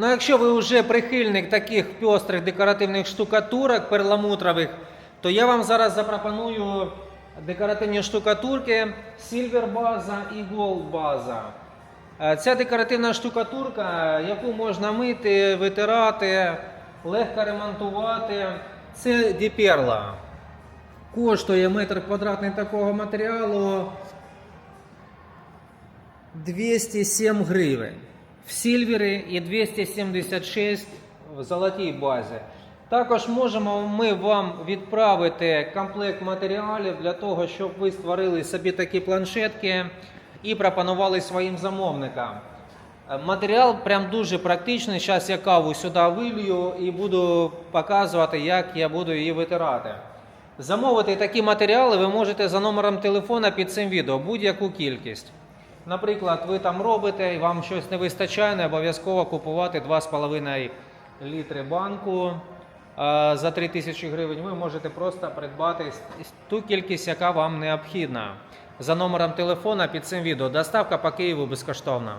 Ну, якщо ви вже прихильник таких пестрих декоративних штукатурок перламутрових, то я вам зараз запропоную декоративні штукатурки Silver база і Gold база. Е, Ця декоративна штукатурка, яку можна мити, витирати, легко ремонтувати, це Діперла. Коштує метр квадратний такого матеріалу 207 гривень в сільвері і 276 в золотій базі. Також можемо ми вам відправити комплект матеріалів для того, щоб ви створили собі такі планшетки і пропонували своїм замовникам. Матеріал прям дуже практичний. Зараз я каву сюди вилью і буду показувати, як я буду її витирати. Замовити такі матеріали ви можете за номером телефона під цим відео будь-яку кількість. Наприклад, ви там робите і вам щось не вистачає, не обов'язково купувати 2,5 літри банку за 3 тисячі гривень. Ви можете просто придбати ту кількість, яка вам необхідна. За номером телефона під цим відео. Доставка по Києву безкоштовна.